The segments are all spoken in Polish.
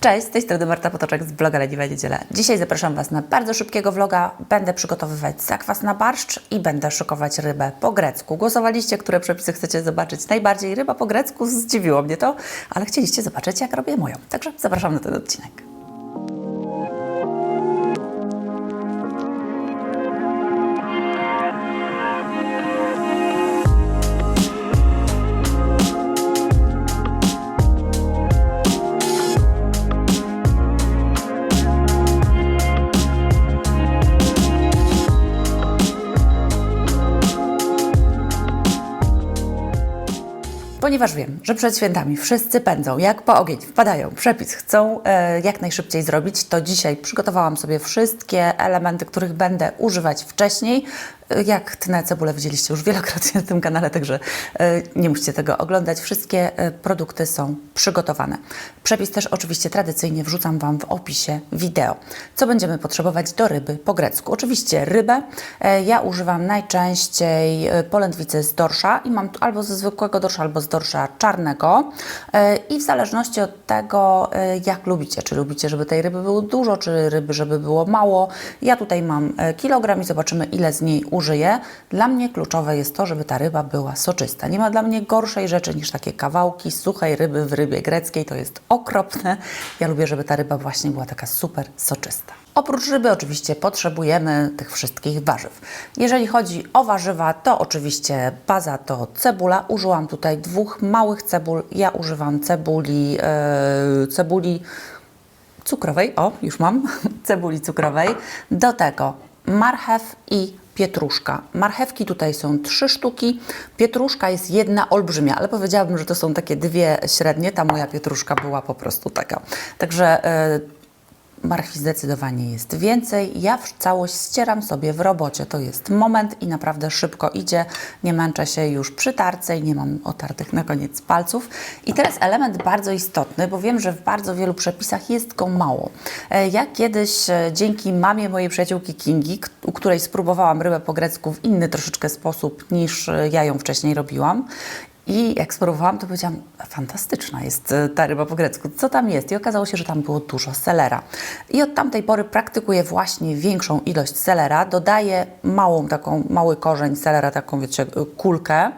Cześć, z tej strony Marta Potoczek z bloga Leniwa Niedziela. Dzisiaj zapraszam Was na bardzo szybkiego vloga. Będę przygotowywać zakwas na barszcz i będę szykować rybę po grecku. Głosowaliście, które przepisy chcecie zobaczyć najbardziej. Ryba po grecku zdziwiło mnie to, ale chcieliście zobaczyć, jak robię moją. Także zapraszam na ten odcinek. Ponieważ wiem, że przed świętami wszyscy pędzą jak po ogień, wpadają, przepis chcą e, jak najszybciej zrobić, to dzisiaj przygotowałam sobie wszystkie elementy, których będę używać wcześniej. Jak tnę cebulę widzieliście już wielokrotnie na tym kanale, także e, nie musicie tego oglądać. Wszystkie e, produkty są przygotowane. Przepis też oczywiście tradycyjnie wrzucam Wam w opisie wideo. Co będziemy potrzebować do ryby po grecku? Oczywiście rybę. E, Ja używam najczęściej polędwicy z dorsza i mam albo ze zwykłego dorsza, albo z dorsza czarnego. I w zależności od tego, jak lubicie, czy lubicie, żeby tej ryby było dużo, czy ryby, żeby było mało. Ja tutaj mam kilogram i zobaczymy, ile z niej użyję. Dla mnie kluczowe jest to, żeby ta ryba była soczysta. Nie ma dla mnie gorszej rzeczy niż takie kawałki suchej ryby w rybie greckiej. To jest okropne. Ja lubię, żeby ta ryba właśnie była taka super soczysta. Oprócz ryby oczywiście potrzebujemy tych wszystkich warzyw. Jeżeli chodzi o warzywa, to oczywiście baza to cebula. Użyłam tutaj dwóch małych cebul. Ja używam cebuli, e, cebuli cukrowej, o już mam, cebuli cukrowej. Do tego marchew i pietruszka. Marchewki tutaj są trzy sztuki, pietruszka jest jedna olbrzymia, ale powiedziałabym, że to są takie dwie średnie. Ta moja pietruszka była po prostu taka. Także e, Marchwi zdecydowanie jest więcej. Ja całość ścieram sobie w robocie. To jest moment i naprawdę szybko idzie. Nie męczę się już przy tarce i nie mam otartych na koniec palców. I teraz element bardzo istotny, bo wiem, że w bardzo wielu przepisach jest go mało. E, Ja kiedyś e, dzięki mamie mojej przyjaciółki Kingi, u której spróbowałam rybę po grecku w inny troszeczkę sposób niż e, ja ją wcześniej robiłam, i jak spróbowałam, to powiedziałam, fantastyczna jest e, ta ryba po grecku. Co tam jest? I okazało się, że tam było dużo selera. I od tamtej pory praktykuję właśnie większą ilość selera. Dodaję małą taką, mały korzeń selera, taką wiecie, kulkę.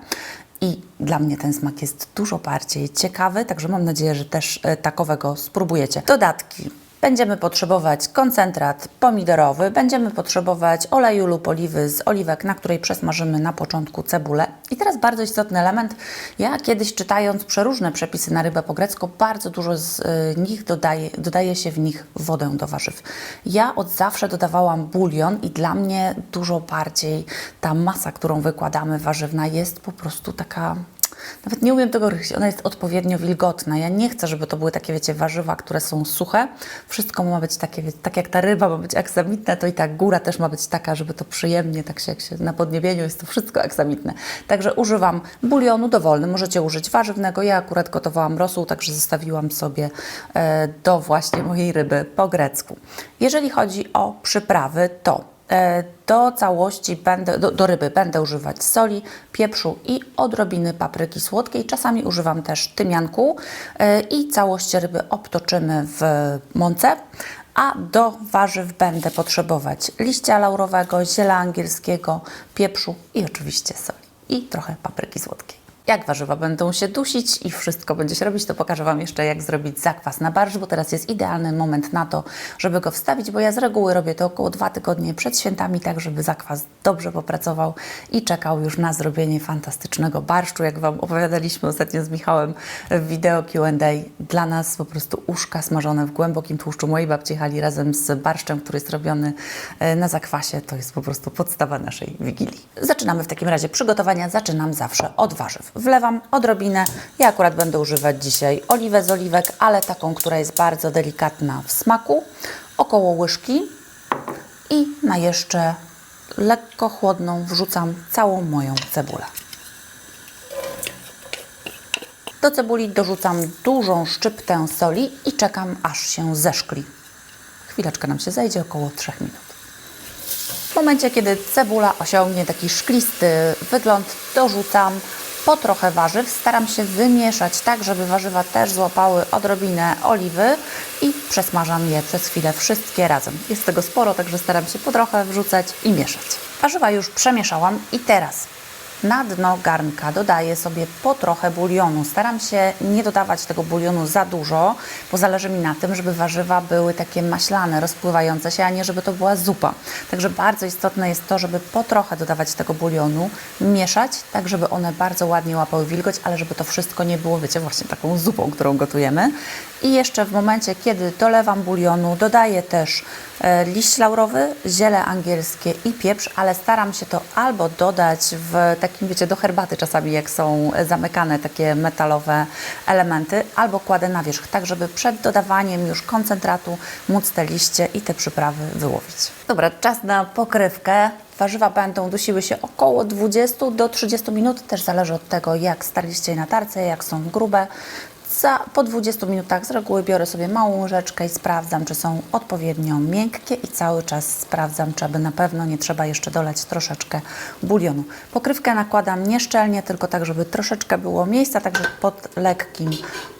I dla mnie ten smak jest dużo bardziej ciekawy, także mam nadzieję, że też e, takowego spróbujecie. Dodatki. Będziemy potrzebować koncentrat pomidorowy, będziemy potrzebować oleju lub oliwy z oliwek, na której przesmażymy na początku cebulę. I teraz bardzo istotny element. Ja kiedyś czytając przeróżne przepisy na rybę po grecku, bardzo dużo z y, nich dodaje, dodaje się w nich wodę do warzyw. Ja od zawsze dodawałam bulion i dla mnie dużo bardziej ta masa, którą wykładamy warzywna jest po prostu taka nawet nie umiem tego określić, ona jest odpowiednio wilgotna. Ja nie chcę, żeby to były takie, wiecie, warzywa, które są suche. Wszystko ma być takie, wiecie, tak jak ta ryba ma być aksamitna, to i ta góra też ma być taka, żeby to przyjemnie, tak się, jak się na podniebieniu jest to wszystko aksamitne. Także używam bulionu dowolnym, możecie użyć warzywnego. Ja akurat gotowałam rosół, także zostawiłam sobie e, do właśnie mojej ryby po grecku. Jeżeli chodzi o przyprawy, to Do całości będę, do, do ryby będę używać soli, pieprzu i odrobiny papryki słodkiej. Czasami używam też tymianku e, i całość ryby obtoczymy w mące. A do warzyw będę potrzebować liścia laurowego, ziela angielskiego, pieprzu i oczywiście soli i trochę papryki słodkiej. Jak warzywa będą się dusić i wszystko będzie się robić, to pokażę Wam jeszcze, jak zrobić zakwas na barszcz, bo teraz jest idealny moment na to, żeby go wstawić, bo ja z reguły robię to około dwa tygodnie przed świętami, tak żeby zakwas dobrze popracował i czekał już na zrobienie fantastycznego barszczu. Jak Wam opowiadaliśmy ostatnio z Michałem w wideo Q&A, dla nas po prostu uszka smażone w głębokim tłuszczu mojej babci Hali razem z barszczem, który jest robiony e, na zakwasie, to jest po prostu podstawa naszej Wigilii. Zaczynamy w takim razie przygotowania, zaczynam zawsze od warzyw. Wlewam odrobinę, ja akurat będę używać dzisiaj oliwę z oliwek, ale taką, która jest bardzo delikatna w smaku, około łyżki i na jeszcze lekko chłodną wrzucam całą moją cebulę. Do cebuli dorzucam dużą szczyptę soli i czekam aż się zeszkli. Chwileczkę nam się zejdzie, około 3 minut. W momencie, kiedy cebula osiągnie taki szklisty wygląd, dorzucam po trochę warzyw. Staram się wymieszać tak, żeby warzywa też złapały odrobinę oliwy i przesmażam je przez chwilę wszystkie razem. Jest tego sporo, także staram się po trochę wrzucać i mieszać. Warzywa już przemieszałam i teraz na dno garnka dodaję sobie po trochę bulionu. Staram się nie dodawać tego bulionu za dużo, bo zależy mi na tym, żeby warzywa były takie maślane, rozpływające się, a nie żeby to była zupa. Także bardzo istotne jest to, żeby po trochę dodawać tego bulionu, mieszać, tak żeby one bardzo ładnie łapały wilgoć, ale żeby to wszystko nie było, wiecie, właśnie taką zupą, którą gotujemy. I jeszcze w momencie, kiedy dolewam bulionu, dodaję też e, liść laurowy, ziele angielskie i pieprz, ale staram się to albo dodać w takim, wiecie, do herbaty czasami, jak są zamykane takie metalowe elementy, albo kładę na wierzch, tak żeby przed dodawaniem już koncentratu móc te liście i te przyprawy wyłowić. Dobra, czas na pokrywkę. Warzywa będą dusiły się około 20 do 30 minut, też zależy od tego, jak starliście je na tarce, jak są grube. Za, po 20 minutach z reguły biorę sobie małą łyżeczkę i sprawdzam, czy są odpowiednio miękkie i cały czas sprawdzam, czy aby na pewno nie trzeba jeszcze dolać troszeczkę bulionu. Pokrywkę nakładam nieszczelnie, tylko tak, żeby troszeczkę było miejsca, także pod lekkim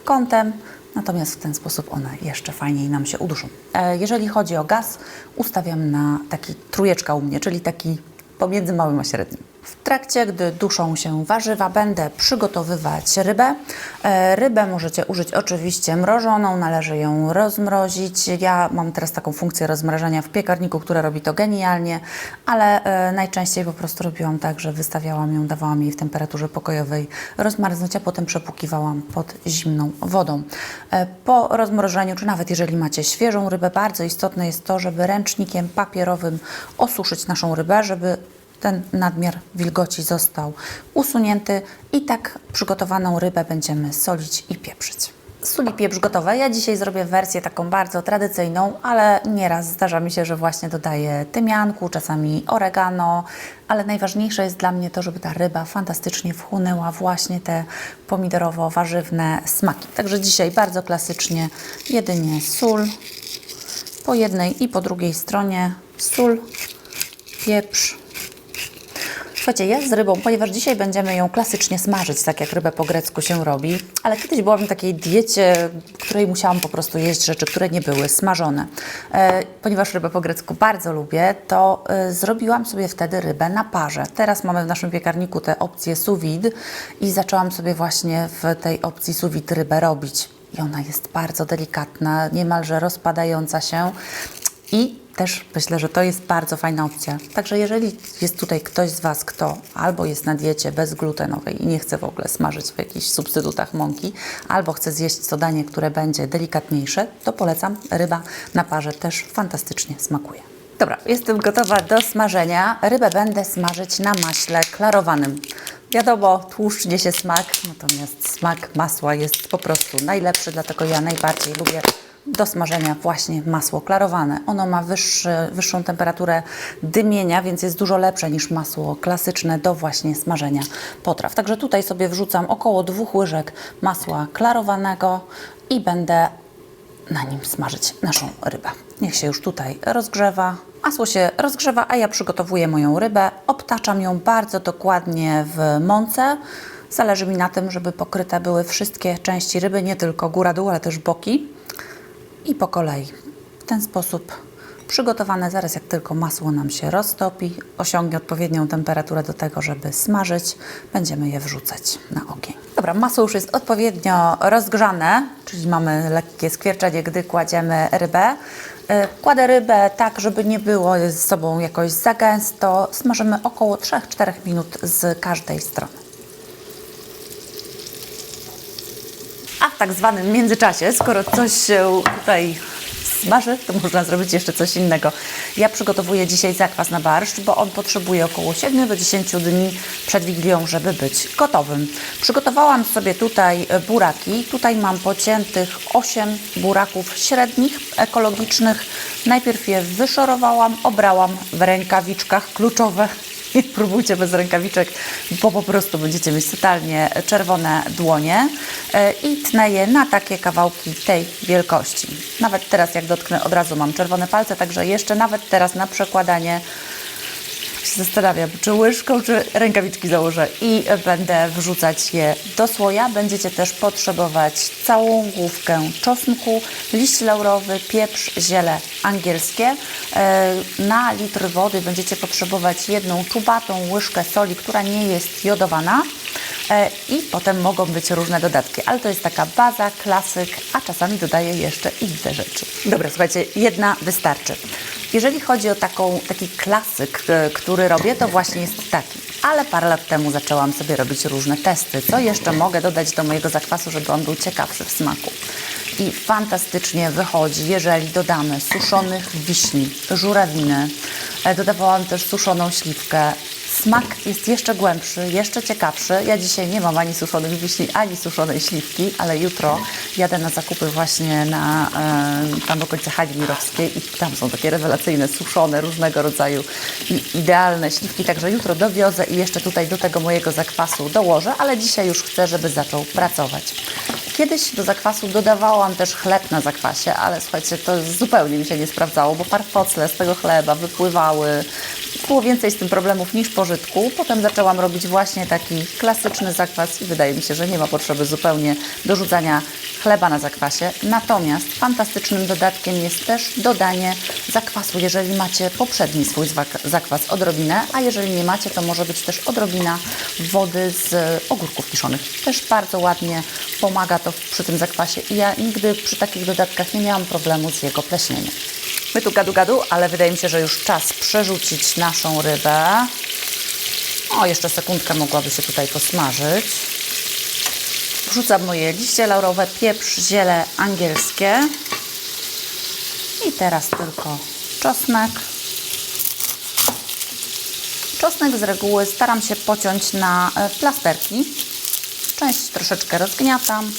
kątem. Natomiast w ten sposób one jeszcze fajniej nam się uduszą. E, jeżeli chodzi o gaz, ustawiam na taki trujeczka u mnie, czyli taki pomiędzy małym a średnim. W trakcie, gdy duszą się warzywa, będę przygotowywać rybę. E, Rybę możecie użyć oczywiście mrożoną, należy ją rozmrozić. Ja mam teraz taką funkcję rozmrażania w piekarniku, która robi to genialnie, ale e, najczęściej po prostu robiłam tak, że wystawiałam ją, dawałam jej w temperaturze pokojowej rozmarznąć, a potem przepłukiwałam pod zimną wodą. E, Po rozmrożeniu, czy nawet jeżeli macie świeżą rybę, bardzo istotne jest to, żeby ręcznikiem papierowym osuszyć naszą rybę, żeby ten nadmiar wilgoci został usunięty i tak przygotowaną rybę będziemy solić i pieprzyć. Sól i pieprz gotowe. Ja dzisiaj zrobię wersję taką bardzo tradycyjną, ale nieraz zdarza mi się, że właśnie dodaję tymianku, czasami oregano, ale najważniejsze jest dla mnie to, żeby ta ryba fantastycznie wchłonęła właśnie te pomidorowo-warzywne smaki. Także dzisiaj bardzo klasycznie jedynie sól po jednej i po drugiej stronie sól, pieprz, Słuchajcie, ja z rybą, ponieważ dzisiaj będziemy ją klasycznie smażyć, tak jak rybę po grecku się robi, ale kiedyś byłam w takiej diecie, której musiałam po prostu jeść rzeczy, które nie były smażone. E, ponieważ rybę po grecku bardzo lubię, to e, zrobiłam sobie wtedy rybę na parze. Teraz mamy w naszym piekarniku tę opcję sous vide i zaczęłam sobie właśnie w tej opcji sous vide rybę robić. I ona jest bardzo delikatna, niemalże rozpadająca się i też myślę, że to jest bardzo fajna opcja. Także jeżeli jest tutaj ktoś z Was, kto albo jest na diecie bezglutenowej i nie chce w ogóle smażyć w jakichś substytutach mąki, albo chce zjeść to danie, które będzie delikatniejsze, to polecam. Ryba na parze też fantastycznie smakuje. Dobra, jestem gotowa do smażenia. Rybę będę smażyć na maśle klarowanym. Wiadomo, tłuszcz niesie smak, natomiast smak masła jest po prostu najlepszy, dlatego ja najbardziej lubię do smażenia właśnie masło klarowane. Ono ma wyższy, wyższą temperaturę dymienia, więc jest dużo lepsze niż masło klasyczne do właśnie smażenia potraw. Także tutaj sobie wrzucam około dwóch łyżek masła klarowanego i będę na nim smażyć naszą rybę. Niech się już tutaj rozgrzewa. Masło się rozgrzewa, a ja przygotowuję moją rybę. Obtaczam ją bardzo dokładnie w mące. Zależy mi na tym, żeby pokryte były wszystkie części ryby, nie tylko góra-dół, ale też boki i po kolei. W ten sposób przygotowane zaraz jak tylko masło nam się roztopi, osiągnie odpowiednią temperaturę do tego, żeby smażyć, będziemy je wrzucać na ogień. Dobra, masło już jest odpowiednio rozgrzane, czyli mamy lekkie skwierczenie, gdy kładziemy rybę. E, Kładę rybę tak, żeby nie było z sobą jakoś za gęsto. Smażymy około 3-4 minut z każdej strony. A w tak zwanym międzyczasie, skoro coś się tutaj smaży, to można zrobić jeszcze coś innego. Ja przygotowuję dzisiaj zakwas na barszcz, bo on potrzebuje około 7 do 10 dni przed Wigilią, żeby być gotowym. Przygotowałam sobie tutaj buraki. Tutaj mam pociętych 8 buraków średnich, ekologicznych. Najpierw je wyszorowałam, obrałam w rękawiczkach kluczowe nie próbujcie bez rękawiczek, bo po prostu będziecie mieć totalnie czerwone dłonie E, i tnę je na takie kawałki tej wielkości. Nawet teraz jak dotknę od razu mam czerwone palce, także jeszcze nawet teraz na przekładanie się zastanawiam, czy łyżką, czy rękawiczki założę i będę wrzucać je do słoja. Będziecie też potrzebować całą główkę czosnku, liść laurowy, pieprz, ziele angielskie. E, Na litr wody będziecie potrzebować jedną czubatą łyżkę soli, która nie jest jodowana. E, I potem mogą być różne dodatki, ale to jest taka baza, klasyk, a czasami dodaję jeszcze inne rzeczy. Dobra, słuchajcie, jedna wystarczy. Jeżeli chodzi o taką, taki klasyk, e, który robię, to właśnie jest taki. Ale parę lat temu zaczęłam sobie robić różne testy. Co jeszcze mogę dodać do mojego zakwasu, żeby on był ciekawszy w smaku? I fantastycznie wychodzi, jeżeli dodamy suszonych wiśni, żurawiny. E, Dodawałam też suszoną śliwkę, Smak jest jeszcze głębszy, jeszcze ciekawszy. Ja dzisiaj nie mam ani suszonych wiśni, ani suszonej śliwki, ale jutro jadę na zakupy właśnie na e, tam w okolicy Hali Mirowskiej i tam są takie rewelacyjne, suszone, różnego rodzaju i idealne śliwki. Także jutro dowiozę i jeszcze tutaj do tego mojego zakwasu dołożę, ale dzisiaj już chcę, żeby zaczął pracować. Kiedyś do zakwasu dodawałam też chleb na zakwasie, ale słuchajcie, to zupełnie mi się nie sprawdzało, bo farfocle z tego chleba wypływały. Było więcej z tym problemów niż pożytku. Potem zaczęłam robić właśnie taki klasyczny zakwas i wydaje mi się, że nie ma potrzeby zupełnie dorzucania chleba na zakwasie. Natomiast fantastycznym dodatkiem jest też dodanie zakwasu, jeżeli macie poprzedni swój zakwas odrobinę, a jeżeli nie macie, to może być też odrobina wody z ogórków kiszonych. Też bardzo ładnie pomaga to przy tym zakwasie i ja nigdy przy takich dodatkach nie miałam problemu z jego pleśnieniem. My tu gadu gadu, ale wydaje mi się, że już czas przerzucić naszą rybę. O, jeszcze sekundkę mogłaby się tutaj posmażyć. Wrzucam moje liście laurowe, pieprz, ziele angielskie. I teraz tylko czosnek. Czosnek z reguły staram się pociąć na e, plasterki. Część troszeczkę rozgniatam,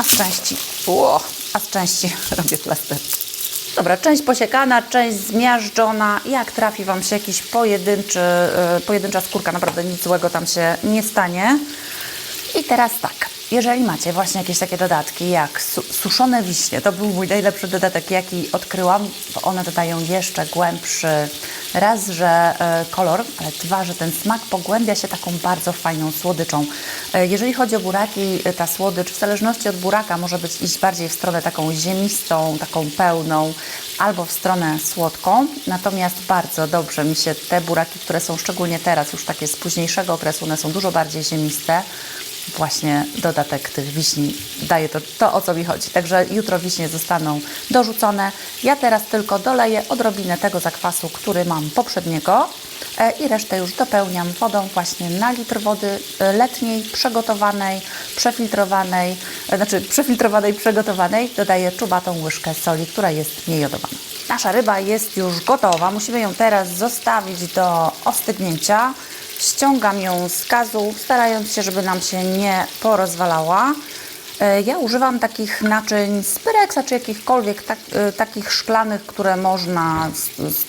a z części, ło, a z części robię plasterki. Dobra, część posiekana, część zmiażdżona. Jak trafi Wam się jakiś pojedynczy, e, pojedyncza skórka, naprawdę nic złego tam się nie stanie. I teraz tak, jeżeli macie właśnie jakieś takie dodatki jak su suszone wiśnie, to był mój najlepszy dodatek, jaki odkryłam, bo one dodają jeszcze głębszy raz, że e, kolor, ale dwa, że ten smak pogłębia się taką bardzo fajną słodyczą. E, jeżeli chodzi o buraki, e, ta słodycz w zależności od buraka może być iść bardziej w stronę taką ziemistą, taką pełną, albo w stronę słodką. Natomiast bardzo dobrze mi się te buraki, które są szczególnie teraz już takie z późniejszego okresu, one są dużo bardziej ziemiste właśnie dodatek tych wiśni daje to, to, o co mi chodzi. Także jutro wiśnie zostaną dorzucone. Ja teraz tylko doleję odrobinę tego zakwasu, który mam poprzedniego e, i resztę już dopełniam wodą właśnie na litr wody e, letniej, przygotowanej, przefiltrowanej, e, znaczy przefiltrowanej, przygotowanej. Dodaję czubatą łyżkę soli, która jest niejodowana. Nasza ryba jest już gotowa. Musimy ją teraz zostawić do ostygnięcia. Ściągam ją z gazu, starając się, żeby nam się nie porozwalała. E, Ja używam takich naczyń z Pyrexa czy jakichkolwiek tak, e, takich szklanych, które można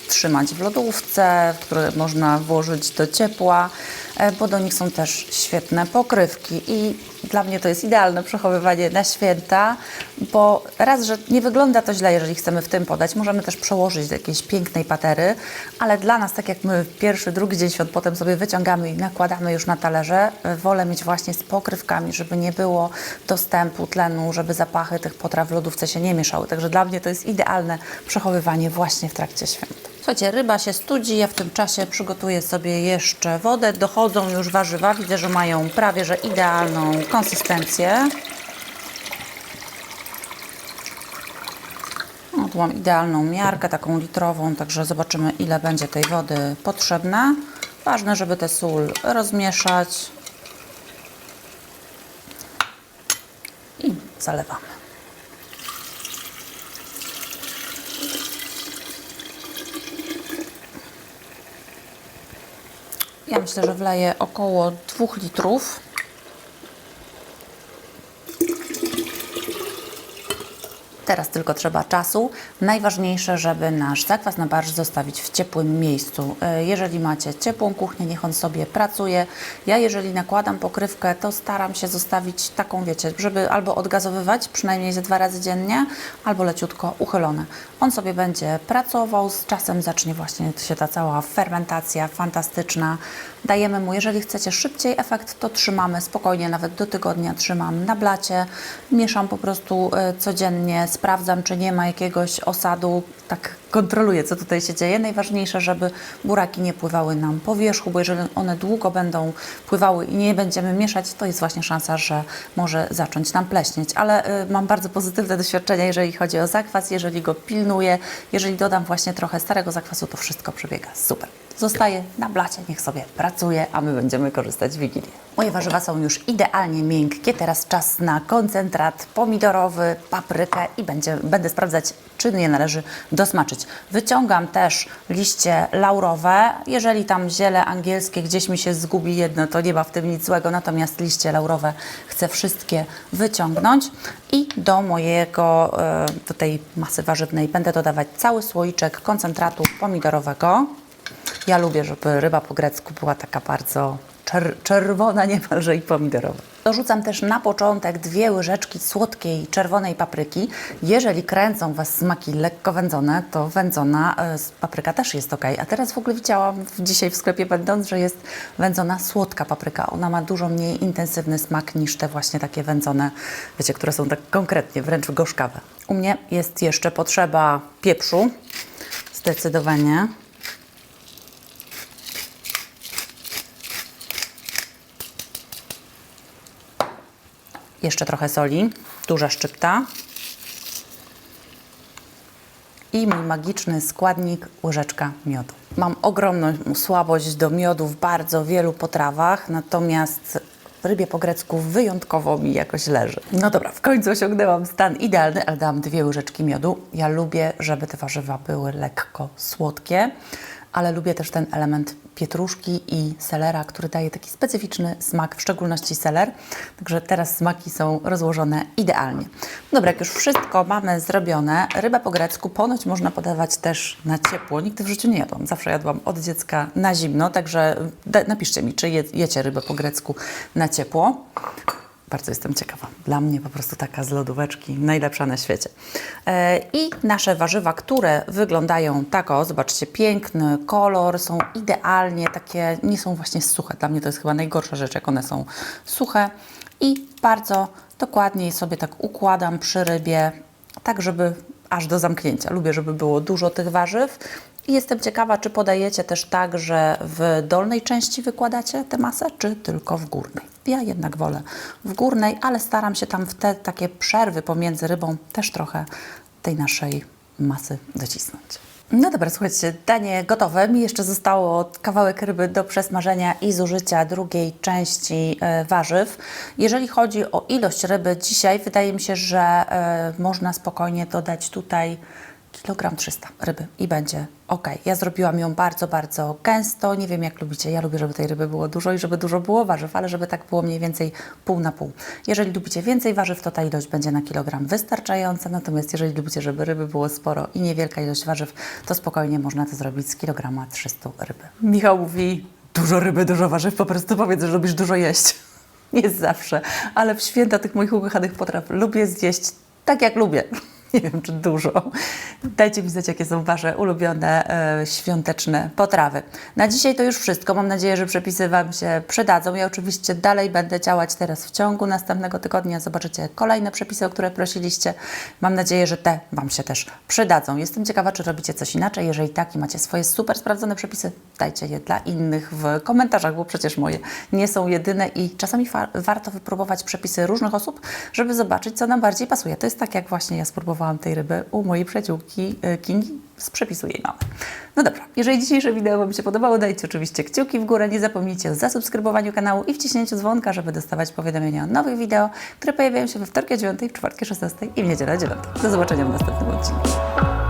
trzymać w lodówce, które można włożyć do ciepła, e, bo do nich są też świetne pokrywki i dla mnie to jest idealne przechowywanie na święta, bo raz, że nie wygląda to źle, jeżeli chcemy w tym podać, możemy też przełożyć do jakiejś pięknej patery, ale dla nas, tak jak my pierwszy, drugi dzień świąt potem sobie wyciągamy i nakładamy już na talerze, e, wolę mieć właśnie z pokrywkami, żeby nie było dostępu tlenu, żeby zapachy tych potraw w lodówce się nie mieszały. Także dla mnie to jest idealne przechowywanie właśnie w trakcie świąt. Słuchajcie, ryba się studzi, ja w tym czasie przygotuję sobie jeszcze wodę. Dochodzą już warzywa, widzę, że mają prawie że idealną konsystencję. No, tu mam idealną miarkę, taką litrową, także zobaczymy ile będzie tej wody potrzebne. Ważne, żeby tę sól rozmieszać i zalewamy. Ja myślę, że wleję około 2 litrów. Teraz tylko trzeba czasu. Najważniejsze, żeby nasz zakwas na barsz zostawić w ciepłym miejscu. E, Jeżeli macie ciepłą kuchnię, niech on sobie pracuje. Ja jeżeli nakładam pokrywkę, to staram się zostawić taką, wiecie, żeby albo odgazowywać przynajmniej ze dwa razy dziennie, albo leciutko uchylone. On sobie będzie pracował, z czasem zacznie właśnie się ta cała fermentacja fantastyczna. Dajemy mu, jeżeli chcecie szybciej efekt, to trzymamy spokojnie, nawet do tygodnia trzymam na blacie. Mieszam po prostu e, codziennie, sprawdzam, czy nie ma jakiegoś osadu, tak kontroluję, co tutaj się dzieje. Najważniejsze, żeby buraki nie pływały nam po wierzchu, bo jeżeli one długo będą pływały i nie będziemy mieszać, to jest właśnie szansa, że może zacząć nam pleśnieć. Ale y, mam bardzo pozytywne doświadczenia, jeżeli chodzi o zakwas, jeżeli go pilnuję, jeżeli dodam właśnie trochę starego zakwasu, to wszystko przebiega super. Zostaje na blacie, niech sobie pracuje, a my będziemy korzystać w Wigilię. Moje warzywa są już idealnie miękkie, teraz czas na koncentrat pomidorowy, paprykę i będzie, będę sprawdzać, czy je należy dosmaczyć. Wyciągam też liście laurowe. Jeżeli tam ziele angielskie gdzieś mi się zgubi jedno, to nie ma w tym nic złego, natomiast liście laurowe chcę wszystkie wyciągnąć i do mojego, e, tej masy warzywnej będę dodawać cały słoiczek koncentratu pomidorowego. Ja lubię, żeby ryba po grecku była taka bardzo czer- czerwona niemalże i pomidorowa. Dorzucam też na początek dwie łyżeczki słodkiej czerwonej papryki. Jeżeli kręcą Was smaki lekko wędzone, to wędzona s- papryka też jest ok. A teraz w ogóle widziałam dzisiaj w sklepie będąc, że jest wędzona słodka papryka. Ona ma dużo mniej intensywny smak niż te właśnie takie wędzone, wiecie, które są tak konkretnie, wręcz gorzkawe. U mnie jest jeszcze potrzeba pieprzu, zdecydowanie. Jeszcze trochę soli, duża szczypta. I mój magiczny składnik, łyżeczka miodu. Mam ogromną słabość do miodu w bardzo wielu potrawach, natomiast w rybie po grecku wyjątkowo mi jakoś leży. No dobra, w końcu osiągnęłam stan idealny, ale dałam dwie łyżeczki miodu. Ja lubię, żeby te warzywa były lekko słodkie, ale lubię też ten element pietruszki i selera, który daje taki specyficzny smak, w szczególności seler. Także teraz smaki są rozłożone idealnie. Dobra, jak już wszystko mamy zrobione, rybę po grecku ponoć można podawać też na ciepło. Nigdy w życiu nie jadłam. Zawsze jadłam od dziecka na zimno, także napiszcie mi, czy je, jecie rybę po grecku na ciepło. Bardzo jestem ciekawa. Dla mnie po prostu taka z lodóweczki najlepsza na świecie. E, I nasze warzywa, które wyglądają tak, o, zobaczcie, piękny kolor, są idealnie takie, nie są właśnie suche. Dla mnie to jest chyba najgorsza rzecz, jak one są suche. I bardzo dokładnie sobie tak układam przy rybie, tak żeby aż do zamknięcia. Lubię, żeby było dużo tych warzyw. I jestem ciekawa, czy podajecie też tak, że w dolnej części wykładacie tę masę, czy tylko w górnej. Ja jednak wolę w górnej, ale staram się tam w te takie przerwy pomiędzy rybą też trochę tej naszej masy docisnąć. No dobra, słuchajcie, danie gotowe. Mi jeszcze zostało kawałek ryby do przesmażenia i zużycia drugiej części e, warzyw. Jeżeli chodzi o ilość ryby dzisiaj, wydaje mi się, że e, można spokojnie dodać tutaj kilogram 300 ryby i będzie ok. Ja zrobiłam ją bardzo, bardzo gęsto. Nie wiem, jak lubicie. Ja lubię, żeby tej ryby było dużo i żeby dużo było warzyw, ale żeby tak było mniej więcej pół na pół. Jeżeli lubicie więcej warzyw, to ta ilość będzie na kilogram wystarczająca. Natomiast jeżeli lubicie, żeby ryby było sporo i niewielka ilość warzyw, to spokojnie można to zrobić z kilograma 300 ryby. Michał mówi, dużo ryby, dużo warzyw. Po prostu powiedz, że lubisz dużo jeść. Nie zawsze, ale w święta tych moich ukochanych potraw lubię zjeść tak, jak lubię. Nie wiem, czy dużo. Dajcie mi znać, jakie są Wasze ulubione e, świąteczne potrawy. Na dzisiaj to już wszystko. Mam nadzieję, że przepisy Wam się przydadzą. Ja oczywiście dalej będę działać teraz w ciągu następnego tygodnia. Zobaczycie kolejne przepisy, o które prosiliście. Mam nadzieję, że te Wam się też przydadzą. Jestem ciekawa, czy robicie coś inaczej. Jeżeli tak i macie swoje super sprawdzone przepisy, dajcie je dla innych w komentarzach, bo przecież moje nie są jedyne i czasami warto wypróbować przepisy różnych osób, żeby zobaczyć, co nam bardziej pasuje. To jest tak, jak właśnie ja spróbowałam tej ryby u mojej przyjaciółki e, Kingi z przepisu jej mamy. No dobra, jeżeli dzisiejsze wideo Wam się podobało, dajcie oczywiście kciuki w górę, nie zapomnijcie o zasubskrybowaniu kanału i wciśnięciu dzwonka, żeby dostawać powiadomienia o nowych wideo, które pojawiają się we wtorki o 9, w czwartki o 16 i w niedzielę o 9. Do zobaczenia w następnym odcinku.